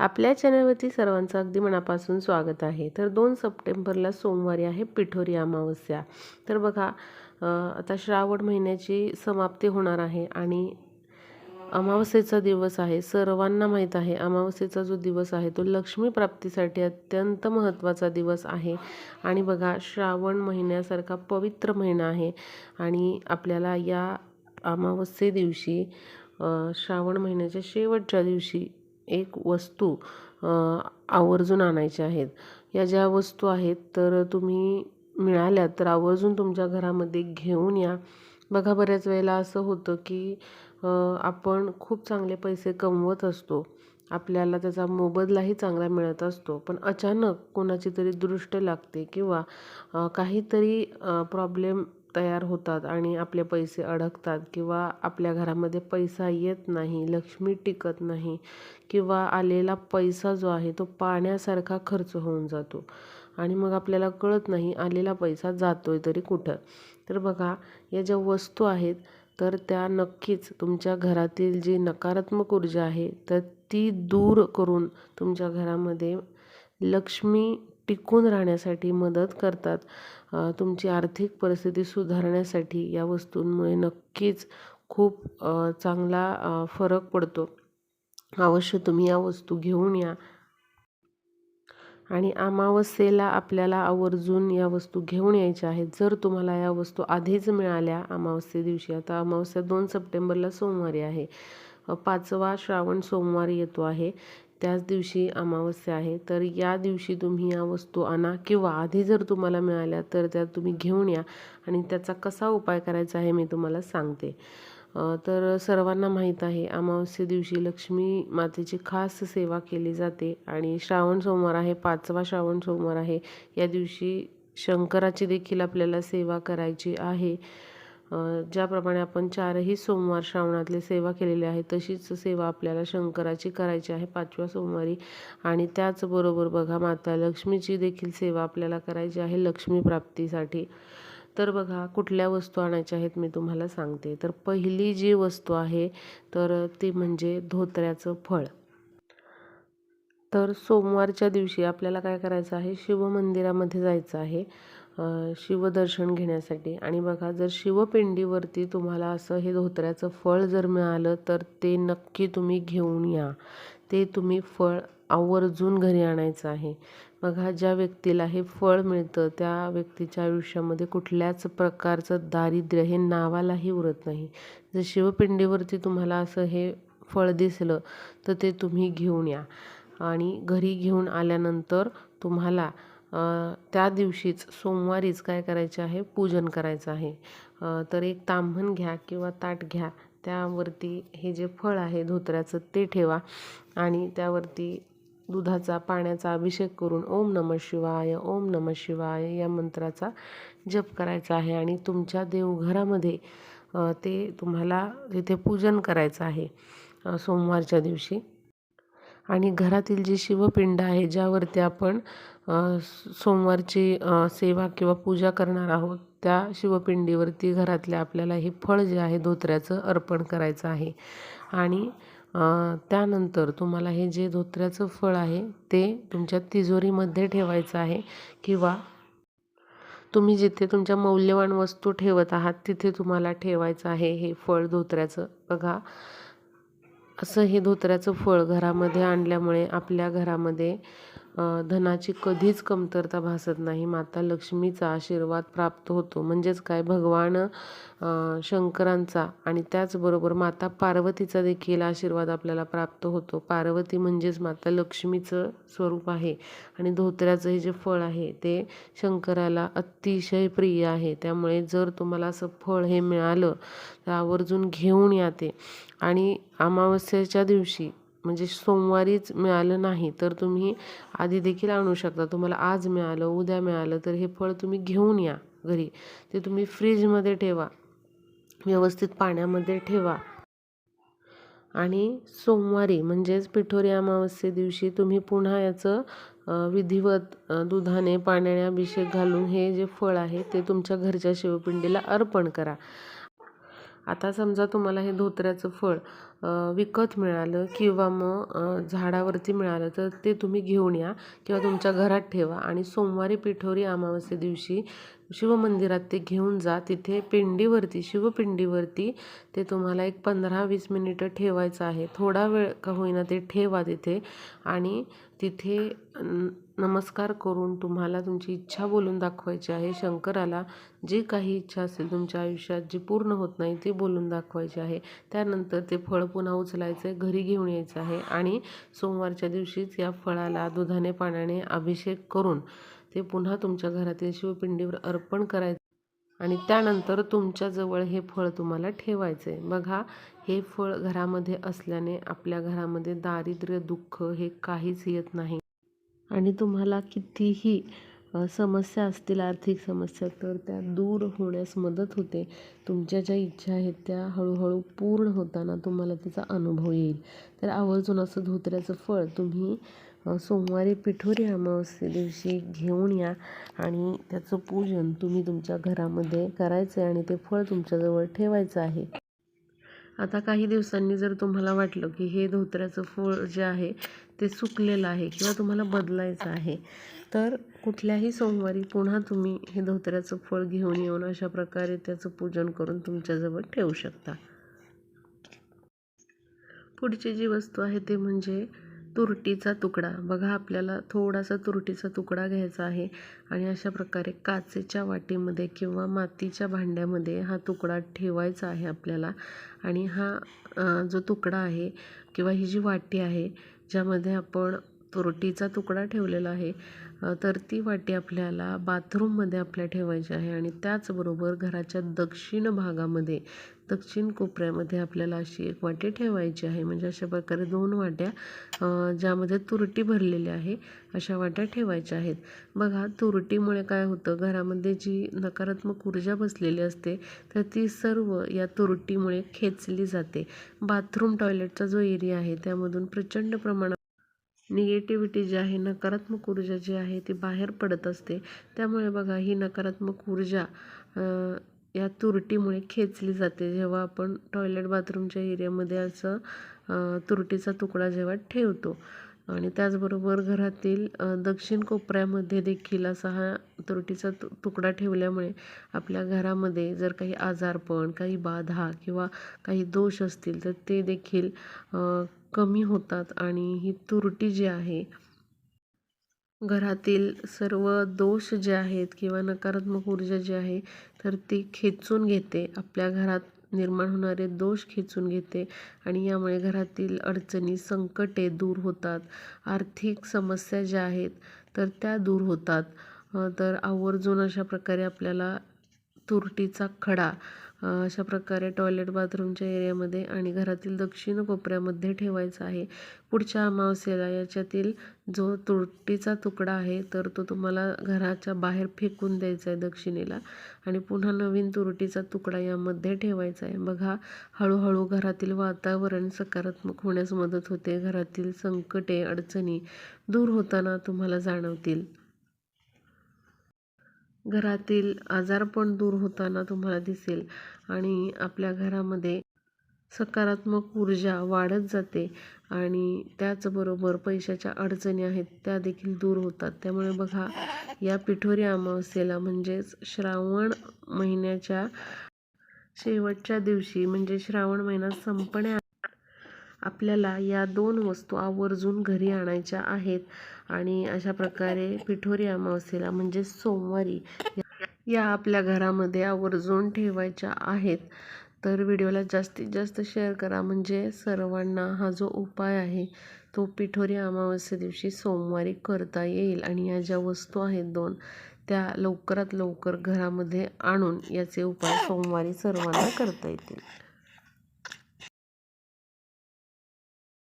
आपल्या चॅनलवरती सर्वांचं अगदी मनापासून स्वागत आहे. तर दोन सप्टेंबरला सोमवारी आहे पिठोरी अमावस्या. तर बघा आता श्रावण महिन्याची समाप्ती होणार आहे आणि अमावस्येचा दिवस आहे. सर्वांना माहीत आहे अमावस्येचा जो दिवस आहे तो लक्ष्मी प्राप्तीसाठी अत्यंत महत्त्वाचा दिवस आहे. आणि बघा श्रावण महिन्यासारखा पवित्र महिना आहे आणि आपल्याला या अमावस्ये दिवशी श्रावण महिन्याच्या शेवटच्या दिवशी एक वस्तू आवर्जून आणायच्या आहेत. या ज्या वस्तू आहेत तर तुम्ही मिळाल्या तर आवर्जून तुमच्या घरामध्ये घेऊन या. बघा बऱ्याच वेळेला असं होतं की आपण खूप चांगले पैसे कमवत असतो. आपल्याला त्याचा मोबदलाही चांगला मिळत असतो. पण अचानक कोणाची तरी दृष्ट लागते किंवा काहीतरी प्रॉब्लेम तयार होतात आणि आपले पैसे अडकतात किंवा आपल्या घरामध्ये पैसा येत नाही लक्ष्मी टिकत नाही किंवा आलेला पैसा जो आहे तो पाण्यासारखा खर्च होऊन जातो आणि मग आपल्याला कळत नाही आलेला पैसा जातोय तरी कुठं. तर बघा या ज्या वस्तू आहेत तर त्या नक्कीच तुमच्या घरातील जी नकारात्मक ऊर्जा आहे तर ती दूर करून तुमच्या घरामध्ये लक्ष्मी टिकून राहण्यासाठी मदत करतात. तुमची आर्थिक परिस्थिती सुधारण्यासाठी या वस्तूंमुळे नक्कीच खूप चांगला फरक पडतो. अवश्य तुम्ही या वस्तू घेऊन या. आणि अमावस्येला आपल्याला आवर्जून या वस्तू घेऊन यायच्या आहेत. जर तुम्हाला या वस्तू आधीच मिळाल्या अमावस्ये दिवशी आता अमावस्या दोन सप्टेंबरला सोमवारी आहे. पाचवा श्रावण सोमवार येतो आहे. त्याच दिवशी अमावस्या आहे तर या दिवशी तुम्ही या वस्तू आणा किंवा आधी जर तुम्हाला मिळाल्या तर त्या तुम्ही घेऊन या आणि त्याचा कसा उपाय करायचा आहे मी तुम्हाला सांगते. तर सर्वांना माहीत आहे अमावस्ये दिवशी लक्ष्मी मातेची खास सेवा केली जाते आणि श्रावण सोमवार आहे पाचवा श्रावण सोमवार आहे. या दिवशी शंकराची देखील आपल्याला सेवा करायची आहे. ज्याप्रमाणे आपण चारही सोमवार श्रावणातले सेवा केलेली आहे तशीच सेवा आपल्याला शंकराची करायची आहे पाचव्या सोमवारी. आणि त्याचबरोबर बघा माता लक्ष्मीची देखील सेवा आपल्याला करायची आहे लक्ष्मी प्राप्तीसाठी. तर बघा कुठल्या वस्तू आणायच्या आहेत मी तुम्हाला सांगते. तर पहिली जी वस्तू आहे तर ती म्हणजे धोत्र्याचं फळ. तर सोमवारच्या दिवशी आपल्याला काय करायचं आहे? शिवमंदिरामध्ये जायचं आहे. शिवदर्शन घेण्यासाठी. आणि बघा जर शिवपिंडीवरती तुम्हाला असं हे धोत्र्याचं फळ जर मिळालं तर ते नक्की तुम्ही घेऊन या. ते तुम्ही फळ आवर्जून घरी आणायचं आहे. बघा ज्या व्यक्तीला हे फळ मिळतं त्या व्यक्तीच्या आयुष्यामध्ये कुठल्याच प्रकारचं दारिद्र्य हे नावालाही उरत नाही. जर शिवपिंडीवरती तुम्हाला असं हे फळ दिसलं तर ते तुम्ही घेऊन या. आणि घरी घेऊन आल्यानंतर तुम्हाला त्या दिवशीच सोमवारीच काय करायचे आहे? पूजन करायचं आहे. तर एक तांबण घ्या किंवा ताट घ्या. त्यावरती हे जे फळ आहे धोत्र्याचं ते ठेवा आणि त्यावरती दुधाचा पाण्याचा अभिषेक करून ओम नम शिवाय ओम नम शिवाय या मंत्राचा जप करायचा आहे आणि तुमच्या देवघरामध्ये ते तुम्हाला तिथे पूजन करायचं आहे सोमवारच्या दिवशी. आणि घरातील जी शिवपिंड आहे ज्यावरती आपण सोमवारची सेवा किंवा पूजा करणार आहोत त्या शिवपिंडीवरती घरातल्या आपल्याला हे फळ जे आहे धोत्र्याचं अर्पण करायचं आहे. आणि त्यानंतर तुम्हाला हे जे धोत्र्याचं फळ आहे ते तुमच्या तिजोरीमध्ये ठेवायचं आहे किंवा तुम्ही जिथे तुमच्या मौल्यवान वस्तू ठेवत आहात तिथे तुम्हाला ठेवायचं आहे हे फळ धोत्र्याचं. बघा असं हे धोत्र्याचं फळ घरामध्ये आणल्यामुळे आपल्या घरामध्ये धनाची कधीच कमतरता भासत नाही. माता लक्ष्मीचा आशीर्वाद प्राप्त होतो. म्हणजेच काय? भगवान शंकरांचा आणि त्याचबरोबर माता पार्वतीचा देखील आशीर्वाद आपल्याला प्राप्त होतो. पार्वती म्हणजेच माता लक्ष्मीचं स्वरूप आहे आणि धोत्र्याचं हे जे फळ आहे ते शंकराला अतिशय प्रिय आहे. त्यामुळे जर तुम्हाला असं फळ हे मिळालं तर आवर्जून घेऊन या ते. आणि अमावस्येच्या दिवशी म्हणजे सोमवारीच मिळालं नाही तर तुम्ही आधी देखील आणू शकता. तुम्हाला आज मिळालं उद्या मिळालं तर हे फळ तुम्ही घेऊन या घरी. ते तुम्ही फ्रीजमध्ये ठेवा. व्यवस्थित पाण्यामध्ये ठेवा. आणि सोमवारी म्हणजेच पिठोरी अमावस्ये दिवशी तुम्ही पुन्हा याचं विधिवत दुधाने पाण्याने अभिषेक घालून हे जे फळ आहे ते तुमच्या घरच्या शिवपिंडीला अर्पण करा. आता समजा तुम्हाला हे धोत्र्याचं फळ विकत मिळालं किंवा मग झाडावरती मिळालं तर ते तुम्ही घेऊन या किंवा तुमच्या घरात ठेवा. आणि सोमवारी पिठोरी अमावस्ये दिवशी शिवमंदिरात ते घेऊन जा. तिथे पिंडीवरती शिवपिंडीवरती ते तुम्हाला एक पंधरा वीस मिनिटं ठेवायचं आहे. थोडा वेळ का होईना ते ठेवा तिथे आणि तिथे न- नमस्कार करून तुम्हाला तुमची इच्छा बोलून दाखवायची आहे. शंकराला जी काही इच्छा असेल तुमच्या आयुष्यात जी पूर्ण होत नाही ती बोलून दाखवायची आहे. त्यानंतर ते फळ पुन्हा उचलायचं आहे घरी घेऊन यायचं आहे आणि सोमवारच्या दिवशीच या फळाला दुधाने पाण्याने अभिषेक करून ते पुन्हा तुमच्या घरातील शिवपिंडीवर अर्पण करायचं. आणि त्यानंतर तुमच्याजवळ हे फळ तुम्हाला ठेवायचे बघा हे फळ घरामध्ये असल्याने आपल्या घरामध्ये दारिद्र्य दुःख हे काहीच येत नाही. आणि तुम्हाला कितीही समस्या असतील आर्थिक समस्या तर त्या दूर होण्यास मदत होते. तुमच्या ज्या इच्छा आहेत त्या हळूहळू पूर्ण होताना तुम्हाला त्याचा अनुभव येईल. तर आवर्जून असं धोत्र्याचं फळ तुम्ही सोमवारी पिठोरी अमावस्ये दिवशी घेऊन या आणि त्याचं पूजन तुम्ही तुमच्या घरामध्ये करायचं आहे आणि ते फळ तुमच्याजवळ ठेवायचं आहे. आता काही दिवसांनी जर तुम्हाला वाटलं की हे धोत्र्याचं फळ जे आहे ते सुकलेलं आहे किंवा तुम्हाला बदलायचं आहे तर कुठल्याही सोमवारी पुन्हा तुम्ही हे धोत्र्याचं फळ घेऊन येऊन अशा प्रकारे त्याचं पूजन करून तुमच्याजवळ ठेवू शकता. पुढची जी वस्तू आहे ते म्हणजे तुरटीचा तुकडा. बघा आपल्याला थोडासा तुरटीचा तुकडा घ्यायचा आहे आणि अशा प्रकारे काचेच्या वाटीमध्ये किंवा मातीच्या भांड्यामध्ये हा तुकडा ठेवायचा आहे आपल्याला. आणि हा जो तुकडा आहे किंवा ही जी वाटी आहे ज्यामध्ये आपण तुरटीचा तुकडा ठेवलेला आहे तर ती वाटी आपल्याला बाथरूममध्ये आपल्या ठेवायची आहे. आणि त्याचबरोबर घराच्या दक्षिण भागामध्ये दक्षिण कोपऱ्यामध्ये आपल्याला अशी एक वाटी ठेवायची आहे. म्हणजे अशा प्रकारे दोन वाट्या ज्यामध्ये तुरटी भरलेली आहे अशा वाट्या ठेवायच्या आहेत. बघा तुरटीमुळे काय होतं? घरामध्ये जी नकारात्मक ऊर्जा बसलेली असते तर ती सर्व या तुरटीमुळे खेचली जाते. बाथरूम टॉयलेटचा जो एरिया आहे त्यामधून प्रचंड प्रमाणात निगेटिव्हिटी जी आहे नकारात्मक ऊर्जा जी आहे ती बाहेर पडत असते. त्यामुळे बघा ही नकारात्मक ऊर्जा या तुरटीमुळे खेचली जाते. जेव्हा आपण टॉयलेट बाथरूमच्या एरियामध्ये असं तुरटीचा तुकडा जेव्हा ठेवतो. आणि त्याचबरोबर घरातील दक्षिण कोपऱ्यामध्ये देखील असा हा तुरटीचा तु तुकडा ठेवल्यामुळे आपल्या घरामध्ये जर काही आजारपण काही बाधा किंवा काही दोष असतील तर ते देखील कमी होतात. आणि ही तुरटी जी आहे घरातील सर्व दोष जे आहेत किंवा नकारात्मक ऊर्जा जी आहे तर ती खेचून घेते. आपल्या घरात निर्माण होणारे दोष खेचून घेते आणि यामुळे घरातील अडचणी संकटे दूर होतात. आर्थिक समस्या ज्या आहेत तर त्या दूर होतात. तर आवर्जून अशा प्रकारे आपल्याला तुरटीचा खडा अशा प्रकारे टॉयलेट बाथरूमच्या एरियामध्ये आणि घरातील दक्षिण कोपऱ्यामध्ये ठेवायचा आहे. पुढच्या अमावस्येला याच्यातील जो तुरटीचा तुकडा आहे तर तो तुम्हाला घराच्या बाहेर फेकून द्यायचा आहे दक्षिणेला. आणि पुन्हा नवीन तुरटीचा तुकडा यामध्ये ठेवायचा आहे. बघा हळूहळू घरातील वातावरण सकारात्मक होण्यास मदत होते. घरातील संकटे अडचणी दूर होताना तुम्हाला जाणवतील. घरातील आजारपण दूर होताना तुम्हाला दिसेल आणि आपल्या घरामध्ये सकारात्मक ऊर्जा वाढत जाते आणि त्याचबरोबर पैशाच्या अडचणी आहेत त्या देखील दूर होतात. त्यामुळे बघा या पिठोरी अमावस्येला म्हणजेच श्रावण महिन्याच्या शेवटच्या दिवशी म्हणजे श्रावण महिना संपण्या आपल्याला या दोन वस्तू आवर्जून घरी आणायच्या आहेत. आणि अशा प्रकारे पिठोरी अमावस्येला म्हणजे सोमवारी या- आपल्या घरामध्ये आवर्जून ठेवायच्या आहेत. तर व्हिडिओला जास्तीत जास्त शेअर करा. म्हणजे सर्वांना हा जो उपाय आहे तो पिठोरी अमावस्ये दिवशी सोमवारी करता येईल. आणि या ज्या वस्तू आहेत दोन त्या लवकरात लवकर घरामध्ये आणून याचे उपाय सोमवारी सर्वांना करता येतील.